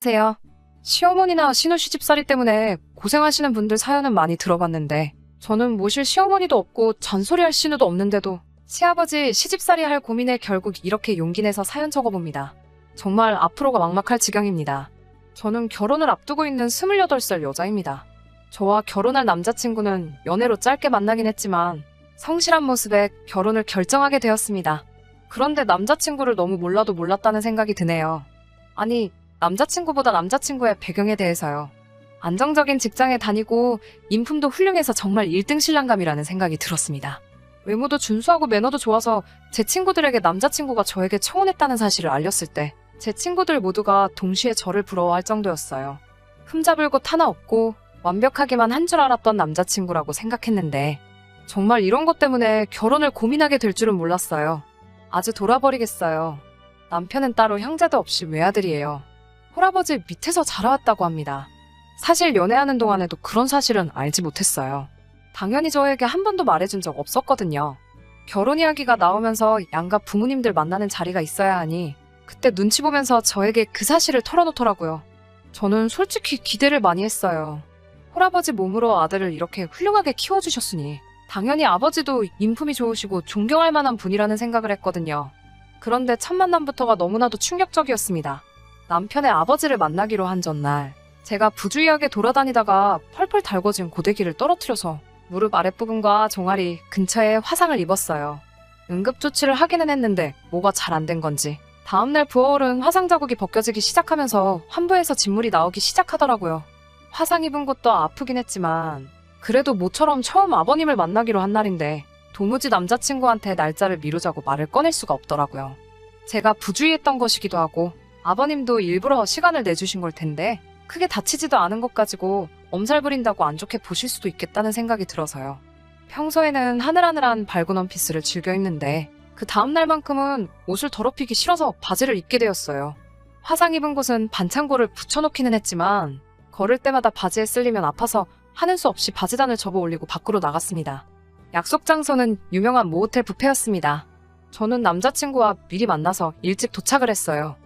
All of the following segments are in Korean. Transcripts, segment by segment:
세요. 시어머니나 신우시집살이 때문에 고생하시는 분들 사연은 많이 들어봤는데 저는 모실 시어머니도 없고 잔소리할 신우도 없는데도 시아버지 시집살이 할 고민에 결국 이렇게 용기 내서 사연 적어봅니다. 정말 앞으로가 막막할 지경입니다. 저는 결혼을 앞두고 있는 28살 여자입니다. 저와 결혼할 남자친구는 연애로 짧게 만나긴 했지만 성실한 모습에 결혼을 결정하게 되었습니다. 그런데 남자친구를 너무 몰라도 몰랐다는 생각이 드네요. 아니, 남자친구보다 남자친구의 배경에 대해서요. 안정적인 직장에 다니고 인품도 훌륭해서 정말 1등 신랑감이라는 생각이 들었습니다. 외모도 준수하고 매너도 좋아서 제 친구들에게 남자친구가 저에게 청혼했다는 사실을 알렸을 때 제 친구들 모두가 동시에 저를 부러워할 정도였어요. 흠잡을 곳 하나 없고 완벽하게만 한 줄 알았던 남자친구라고 생각했는데 정말 이런 것 때문에 결혼을 고민하게 될 줄은 몰랐어요. 아주 돌아버리겠어요. 남편은 따로 형제도 없이 외아들이에요. 할아버지 밑에서 자라왔다고 합니다. 사실 연애하는 동안에도 그런 사실은 알지 못했어요. 당연히 저에게 한 번도 말해준 적 없었거든요. 결혼 이야기가 나오면서 양가 부모님들 만나는 자리가 있어야 하니 그때 눈치 보면서 저에게 그 사실을 털어놓더라고요. 저는 솔직히 기대를 많이 했어요. 할아버지 몸으로 아들을 이렇게 훌륭하게 키워주셨으니 당연히 아버지도 인품이 좋으시고 존경할 만한 분이라는 생각을 했거든요. 그런데 첫 만남부터가 너무나도 충격적이었습니다. 남편의 아버지를 만나기로 한 전날 제가 부주의하게 돌아다니다가 펄펄 달궈진 고데기를 떨어뜨려서 무릎 아랫부분과 종아리 근처에 화상을 입었어요. 응급조치를 하기는 했는데 뭐가 잘 안 된 건지 다음날 부어오른 화상 자국이 벗겨지기 시작하면서 환부에서 진물이 나오기 시작하더라고요. 화상 입은 곳도 아프긴 했지만 그래도 모처럼 처음 아버님을 만나기로 한 날인데 도무지 남자친구한테 날짜를 미루자고 말을 꺼낼 수가 없더라고요. 제가 부주의했던 것이기도 하고 아버님도 일부러 시간을 내주신 걸 텐데 크게 다치지도 않은 것 가지고 엄살 부린다고 안 좋게 보실 수도 있겠다는 생각이 들어서요. 평소에는 하늘하늘한 밝은 원피스를 즐겨 입는데 그 다음날만큼은 옷을 더럽히기 싫어서 바지를 입게 되었어요. 화상 입은 곳은 반창고를 붙여놓기는 했지만 걸을 때마다 바지에 쓸리면 아파서 하는 수 없이 바지단을 접어 올리고 밖으로 나갔습니다. 약속 장소는 유명한 모호텔 뷔페였습니다. 저는 남자친구와 미리 만나서 일찍 도착을 했어요.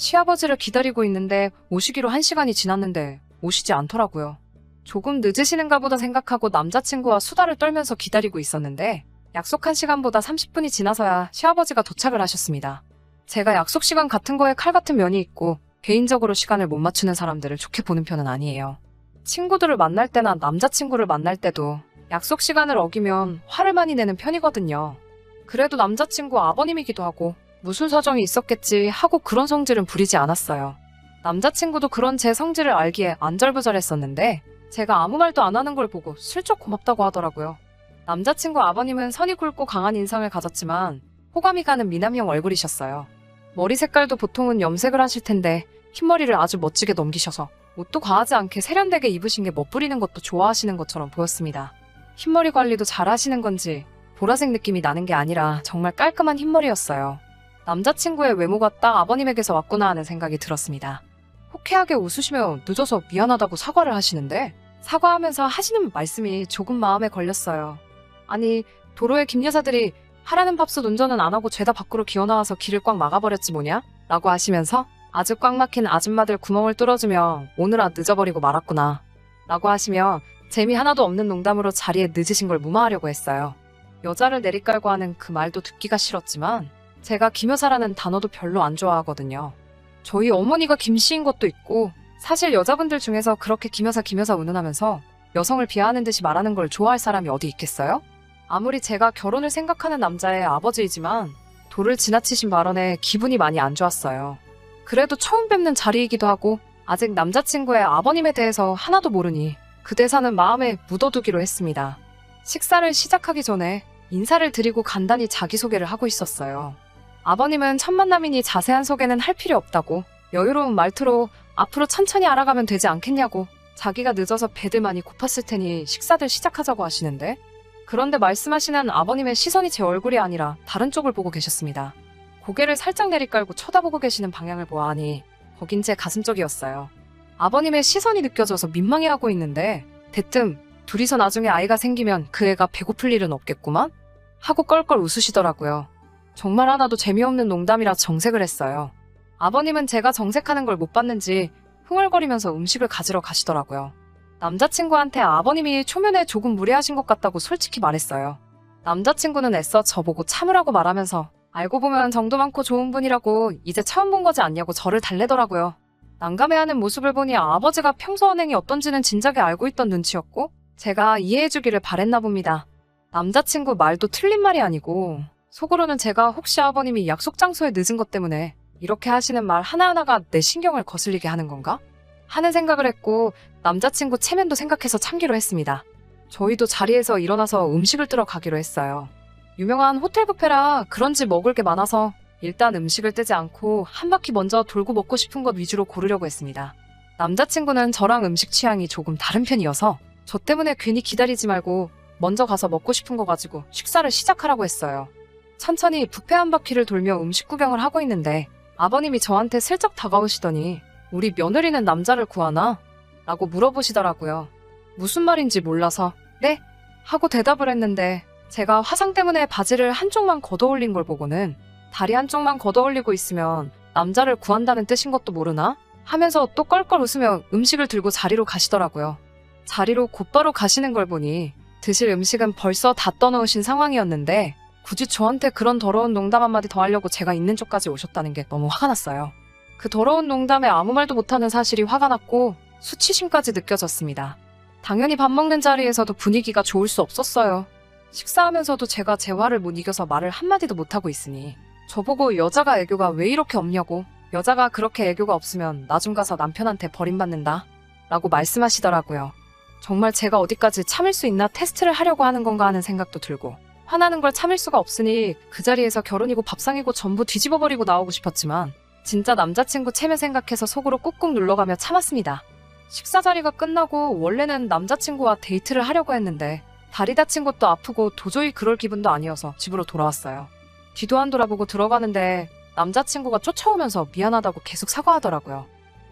시아버지를 기다리고 있는데 오시기로 한 시간이 지났는데 오시지 않더라고요. 조금 늦으시는가 보다 생각하고 남자친구와 수다를 떨면서 기다리고 있었는데 약속한 시간보다 30분이 지나서야 시아버지가 도착을 하셨습니다. 제가 약속 시간 같은 거에 칼 같은 면이 있고 개인적으로 시간을 못 맞추는 사람들을 좋게 보는 편은 아니에요. 친구들을 만날 때나 남자친구를 만날 때도 약속 시간을 어기면 화를 많이 내는 편이거든요. 그래도 남자친구 아버님이기도 하고 무슨 사정이 있었겠지 하고 그런 성질은 부리지 않았어요. 남자친구도 그런 제 성질을 알기에 안절부절했었는데 제가 아무 말도 안 하는 걸 보고 슬쩍 고맙다고 하더라고요. 남자친구 아버님은 선이 굵고 강한 인상을 가졌지만 호감이 가는 미남형 얼굴이셨어요. 머리 색깔도 보통은 염색을 하실 텐데 흰머리를 아주 멋지게 넘기셔서 옷도 과하지 않게 세련되게 입으신 게 멋부리는 것도 좋아하시는 것처럼 보였습니다. 흰머리 관리도 잘 하시는 건지 보라색 느낌이 나는 게 아니라 정말 깔끔한 흰머리였어요. 남자친구의 외모가 딱 아버님에게서 왔구나 하는 생각이 들었습니다. 호쾌하게 웃으시며 늦어서 미안하다고 사과를 하시는데 사과하면서 하시는 말씀이 조금 마음에 걸렸어요. 아니 도로에 김 여사들이 하라는 밥솥 운전은 안 하고 죄다 밖으로 기어나와서 길을 꽉 막아버렸지 뭐냐? 라고 하시면서 아주 꽉 막힌 아줌마들 구멍을 뚫어주며 오늘아 늦어버리고 말았구나. 라고 하시며 재미 하나도 없는 농담으로 자리에 늦으신 걸 무마하려고 했어요. 여자를 내리깔고 하는 그 말도 듣기가 싫었지만 제가 김여사라는 단어도 별로 안 좋아하거든요. 저희 어머니가 김씨인 것도 있고 사실 여자분들 중에서 그렇게 김여사 김여사 운운하면서 여성을 비하하는 듯이 말하는 걸 좋아할 사람이 어디 있겠어요? 아무리 제가 결혼을 생각하는 남자의 아버지이지만 도를 지나치신 발언에 기분이 많이 안 좋았어요. 그래도 처음 뵙는 자리이기도 하고 아직 남자친구의 아버님에 대해서 하나도 모르니 그 대사는 마음에 묻어두기로 했습니다. 식사를 시작하기 전에 인사를 드리고 간단히 자기소개를 하고 있었어요. 아버님은 첫 만남이니 자세한 소개는 할 필요 없다고 여유로운 말투로 앞으로 천천히 알아가면 되지 않겠냐고 자기가 늦어서 배들 많이 고팠을 테니 식사들 시작하자고 하시는데 그런데 말씀하시는 아버님의 시선이 제 얼굴이 아니라 다른 쪽을 보고 계셨습니다. 고개를 살짝 내리깔고 쳐다보고 계시는 방향을 보아하니 거긴 제 가슴 쪽이었어요. 아버님의 시선이 느껴져서 민망해하고 있는데 대뜸 둘이서 나중에 아이가 생기면 그 애가 배고플 일은 없겠구만? 하고 껄껄 웃으시더라고요. 정말 하나도 재미없는 농담이라 정색을 했어요. 아버님은 제가 정색하는 걸 못 봤는지 흥얼거리면서 음식을 가지러 가시더라고요. 남자친구한테 아버님이 초면에 조금 무례하신 것 같다고 솔직히 말했어요. 남자친구는 애써 저보고 참으라고 말하면서 알고 보면 정도 많고 좋은 분이라고 이제 처음 본 거지 않냐고 저를 달래더라고요. 난감해하는 모습을 보니 아버지가 평소 언행이 어떤지는 진작에 알고 있던 눈치였고 제가 이해해주기를 바랬나 봅니다. 남자친구 말도 틀린 말이 아니고 속으로는 제가 혹시 아버님이 약속 장소에 늦은 것 때문에 이렇게 하시는 말 하나하나가 내 신경을 거슬리게 하는 건가? 하는 생각을 했고 남자친구 체면도 생각해서 참기로 했습니다. 저희도 자리에서 일어나서 음식을 뜨러 가기로 했어요. 유명한 호텔 뷔페라 그런지 먹을 게 많아서 일단 음식을 뜨지 않고 한 바퀴 먼저 돌고 먹고 싶은 것 위주로 고르려고 했습니다. 남자친구는 저랑 음식 취향이 조금 다른 편이어서 저 때문에 괜히 기다리지 말고 먼저 가서 먹고 싶은 거 가지고 식사를 시작하라고 했어요. 천천히 뷔페 한 바퀴를 돌며 음식 구경을 하고 있는데 아버님이 저한테 슬쩍 다가오시더니 우리 며느리는 남자를 구하나? 라고 물어보시더라고요. 무슨 말인지 몰라서 네? 하고 대답을 했는데 제가 화상 때문에 바지를 한쪽만 걷어올린 걸 보고는 다리 한쪽만 걷어올리고 있으면 남자를 구한다는 뜻인 것도 모르나? 하면서 또 껄껄 웃으며 음식을 들고 자리로 가시더라고요. 자리로 곧바로 가시는 걸 보니 드실 음식은 벌써 다 떠놓으신 상황이었는데 굳이 저한테 그런 더러운 농담 한마디 더 하려고 제가 있는 쪽까지 오셨다는 게 너무 화가 났어요. 그 더러운 농담에 아무 말도 못하는 사실이 화가 났고 수치심까지 느껴졌습니다. 당연히 밥 먹는 자리에서도 분위기가 좋을 수 없었어요. 식사하면서도 제가 제 화를 못 이겨서 말을 한마디도 못하고 있으니 저보고 여자가 애교가 왜 이렇게 없냐고 여자가 그렇게 애교가 없으면 나중 가서 남편한테 버림받는다 라고 말씀하시더라고요. 정말 제가 어디까지 참을 수 있나 테스트를 하려고 하는 건가 하는 생각도 들고 화나는 걸 참을 수가 없으니 그 자리에서 결혼이고 밥상이고 전부 뒤집어버리고 나오고 싶었지만 진짜 남자친구 체면 생각해서 속으로 꾹꾹 눌러가며 참았습니다. 식사 자리가 끝나고 원래는 남자친구와 데이트를 하려고 했는데 다리 다친 것도 아프고 도저히 그럴 기분도 아니어서 집으로 돌아왔어요. 뒤도 안 돌아보고 들어가는데 남자친구가 쫓아오면서 미안하다고 계속 사과하더라고요.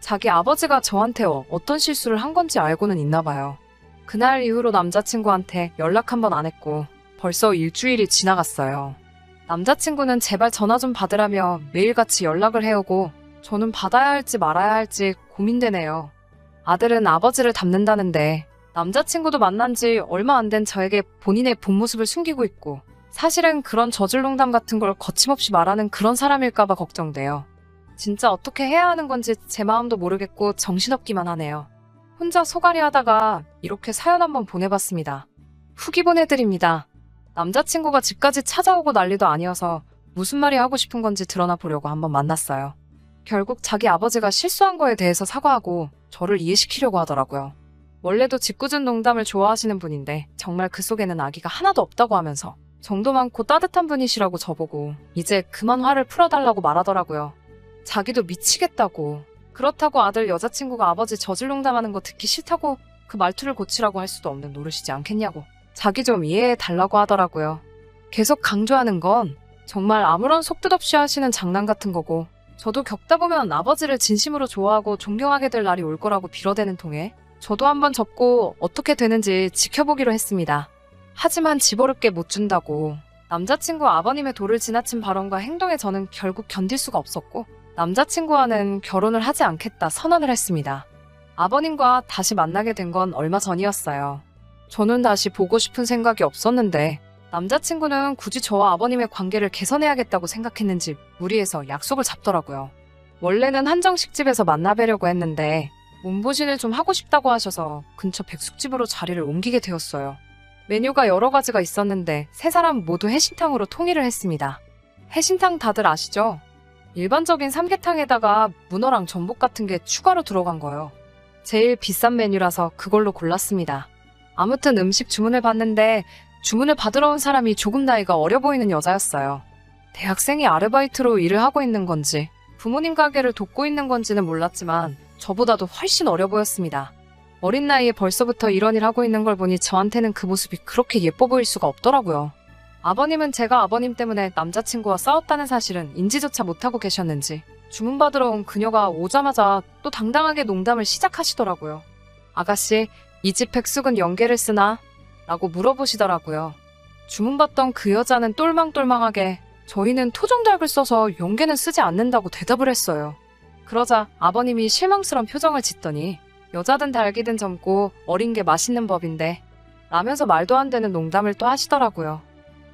자기 아버지가 저한테 어- 어떤 실수를 한 건지 알고는 있나 봐요. 그날 이후로 남자친구한테 연락 한 번 안 했고 벌써 일주일이 지나갔어요. 남자친구는 제발 전화 좀 받으라며 매일같이 연락을 해오고 저는 받아야 할지 말아야 할지 고민되네요. 아들은 아버지를 닮는다는데 남자친구도 만난 지 얼마 안 된 저에게 본인의 본 모습을 숨기고 있고 사실은 그런 저질농담 같은 걸 거침없이 말하는 그런 사람일까봐 걱정돼요. 진짜 어떻게 해야 하는 건지 제 마음도 모르겠고 정신없기만 하네요. 혼자 소갈이 하다가 이렇게 사연 한번 보내봤습니다. 후기 보내드립니다. 남자친구가 집까지 찾아오고 난리도 아니어서 무슨 말이 하고 싶은 건지 드러나 보려고 한번 만났어요. 결국 자기 아버지가 실수한 거에 대해서 사과하고 저를 이해시키려고 하더라고요. 원래도 짓궂은 농담을 좋아하시는 분인데 정말 그 속에는 아기가 하나도 없다고 하면서 정도 많고 따뜻한 분이시라고 저보고 이제 그만 화를 풀어달라고 말하더라고요. 자기도 미치겠다고. 그렇다고 아들 여자친구가 아버지 저질 농담하는 거 듣기 싫다고 그 말투를 고치라고 할 수도 없는 노릇이지 않겠냐고. 자기 좀 이해해 달라고 하더라고요. 계속 강조하는 건 정말 아무런 속뜻 없이 하시는 장난 같은 거고 저도 겪다 보면 아버지를 진심으로 좋아하고 존경하게 될 날이 올 거라고 빌어대는 통에 저도 한번 접고 어떻게 되는지 지켜보기로 했습니다. 하지만 집어럽게 못 준다고 남자친구 아버님의 도를 지나친 발언과 행동에 저는 결국 견딜 수가 없었고 남자친구와는 결혼을 하지 않겠다 선언을 했습니다. 아버님과 다시 만나게 된 건 얼마 전이었어요. 저는 다시 보고 싶은 생각이 없었는데 남자친구는 굳이 저와 아버님의 관계를 개선해야겠다고 생각했는지 무리해서 약속을 잡더라고요. 원래는 한정식집에서 만나뵈려고 했는데 몸보신을 좀 하고 싶다고 하셔서 근처 백숙집으로 자리를 옮기게 되었어요. 메뉴가 여러 가지가 있었는데 세 사람 모두 해신탕으로 통일을 했습니다. 해신탕 다들 아시죠? 일반적인 삼계탕에다가 문어랑 전복 같은 게 추가로 들어간 거요. 제일 비싼 메뉴라서 그걸로 골랐습니다. 아무튼 음식 주문을 받는데 주문을 받으러 온 사람이 조금 나이가 어려 보이는 여자였어요. 대학생이 아르바이트로 일을 하고 있는 건지 부모님 가게를 돕고 있는 건지는 몰랐지만 저보다도 훨씬 어려 보였습니다. 어린 나이에 벌써부터 이런 일 하고 있는 걸 보니 저한테는 그 모습이 그렇게 예뻐 보일 수가 없더라고요. 아버님은 제가 아버님 때문에 남자친구와 싸웠다는 사실은 인지조차 못하고 계셨는지 주문받으러 온 그녀가 오자마자 또 당당하게 농담을 시작하시더라고요. 아가씨, 이 집 백숙은 연계를 쓰나? 라고 물어보시더라고요. 주문받던 그 여자는 똘망똘망하게 저희는 토종닭을 써서 연계는 쓰지 않는다고 대답을 했어요. 그러자 아버님이 실망스러운 표정을 짓더니 여자든 달기든 젊고 어린 게 맛있는 법인데 라면서 말도 안 되는 농담을 또 하시더라고요.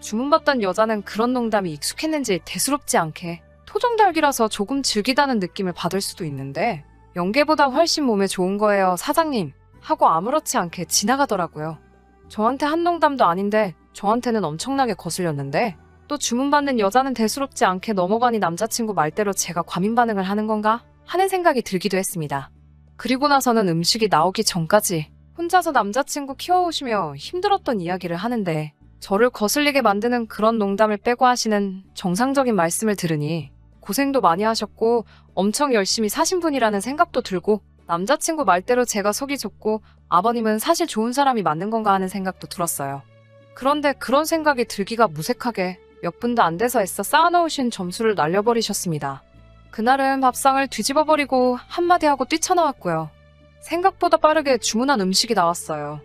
주문받던 여자는 그런 농담이 익숙했는지 대수롭지 않게 토종달기라서 조금 즐기다는 느낌을 받을 수도 있는데 연계보다 훨씬 몸에 좋은 거예요, 사장님. 하고 아무렇지 않게 지나가더라고요. 저한테 한 농담도 아닌데 저한테는 엄청나게 거슬렸는데 또 주문받는 여자는 대수롭지 않게 넘어가니 남자친구 말대로 제가 과민 반응을 하는 건가 하는 생각이 들기도 했습니다. 그리고 나서는 음식이 나오기 전까지 혼자서 남자친구 키워오시며 힘들었던 이야기를 하는데 저를 거슬리게 만드는 그런 농담을 빼고 하시는 정상적인 말씀을 들으니 고생도 많이 하셨고 엄청 열심히 사신 분이라는 생각도 들고 남자친구 말대로 제가 속이 좁고 아버님은 사실 좋은 사람이 맞는 건가 하는 생각도 들었어요. 그런데 그런 생각이 들기가 무색하게 몇 분도 안 돼서 애써 쌓아놓으신 점수를 날려버리셨습니다. 그날은 밥상을 뒤집어버리고 한마디 하고 뛰쳐나왔고요. 생각보다 빠르게 주문한 음식이 나왔어요.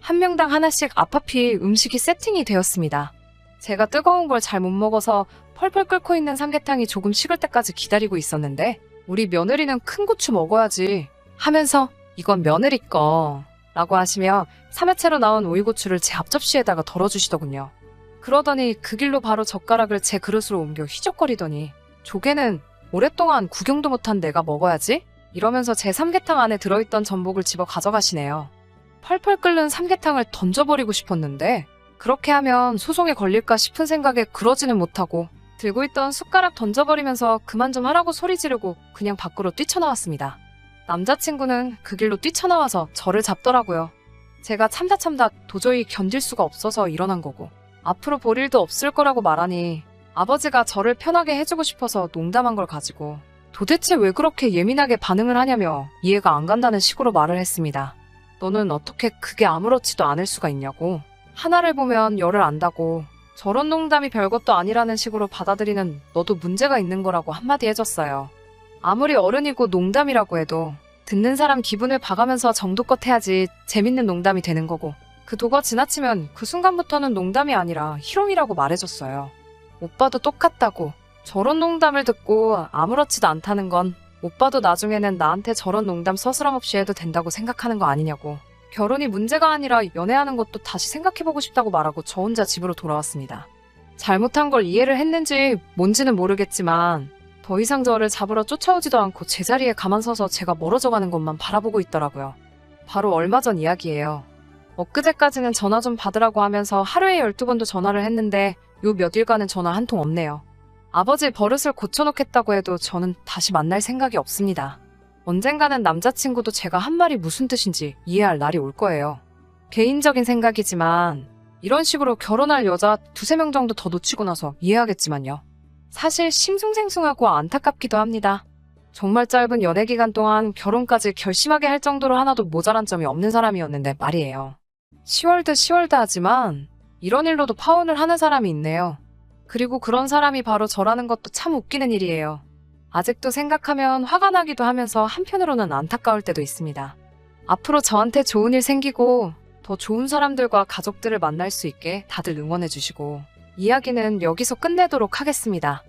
한 명당 하나씩 아파피 음식이 세팅이 되었습니다. 제가 뜨거운 걸 잘 못 먹어서 펄펄 끓고 있는 삼계탕이 조금 식을 때까지 기다리고 있었는데 우리 며느리는 큰 고추 먹어야지 하면서 이건 며느리 거 라고 하시며 3회째로 나온 오이고추를 제 앞접시에다가 덜어주시더군요. 그러더니 그 길로 바로 젓가락을 제 그릇으로 옮겨 휘적거리더니 조개는 오랫동안 구경도 못한 내가 먹어야지? 이러면서 제 삼계탕 안에 들어있던 전복을 집어 가져가시네요. 펄펄 끓는 삼계탕을 던져버리고 싶었는데 그렇게 하면 소송에 걸릴까 싶은 생각에 그러지는 못하고 들고 있던 숟가락 던져버리면서 그만 좀 하라고 소리 지르고 그냥 밖으로 뛰쳐나왔습니다. 남자친구는 그 길로 뛰쳐나와서 저를 잡더라고요. 제가 참다 참다 도저히 견딜 수가 없어서 일어난 거고 앞으로 볼 일도 없을 거라고 말하니 아버지가 저를 편하게 해주고 싶어서 농담한 걸 가지고 도대체 왜 그렇게 예민하게 반응을 하냐며 이해가 안 간다는 식으로 말을 했습니다. 너는 어떻게 그게 아무렇지도 않을 수가 있냐고. 하나를 보면 열을 안다고. 저런 농담이 별것도 아니라는 식으로 받아들이는 너도 문제가 있는 거라고 한마디 해줬어요. 아무리 어른이고 농담이라고 해도 듣는 사람 기분을 봐가면서 정도껏 해야지 재밌는 농담이 되는 거고 그 도가 지나치면 그 순간부터는 농담이 아니라 희롱이라고 말해줬어요. 오빠도 똑같다고 저런 농담을 듣고 아무렇지도 않다는 건 오빠도 나중에는 나한테 저런 농담 서스럼 없이 해도 된다고 생각하는 거 아니냐고. 결혼이 문제가 아니라 연애하는 것도 다시 생각해보고 싶다고 말하고 저 혼자 집으로 돌아왔습니다. 잘못한 걸 이해를 했는지 뭔지는 모르겠지만 더 이상 저를 잡으러 쫓아오지도 않고 제자리에 가만 서서 제가 멀어져 가는 것만 바라보고 있더라고요. 바로 얼마 전 이야기예요. 엊그제까지는 전화 좀 받으라고 하면서 하루에 12번도 전화를 했는데 요 몇 일간은 전화 한 통 없네요. 아버지 버릇을 고쳐놓겠다고 해도 저는 다시 만날 생각이 없습니다. 언젠가는 남자친구도 제가 한 말이 무슨 뜻인지 이해할 날이 올 거예요. 개인적인 생각이지만 이런 식으로 결혼할 여자 두세 명 정도 더 놓치고 나서 이해하겠지만요. 사실 싱숭생숭하고 안타깝기도 합니다. 정말 짧은 연애 기간 동안 결혼까지 결심하게 할 정도로 하나도 모자란 점이 없는 사람이었는데 말이에요. 10월드 10월드 하지만 이런 일로도 파혼을 하는 사람이 있네요. 그리고 그런 사람이 바로 저라는 것도 참 웃기는 일이에요. 아직도 생각하면 화가 나기도 하면서 한편으로는 안타까울 때도 있습니다. 앞으로 저한테 좋은 일 생기고 더 좋은 사람들과 가족들을 만날 수 있게 다들 응원해 주시고 이야기는 여기서 끝내도록 하겠습니다.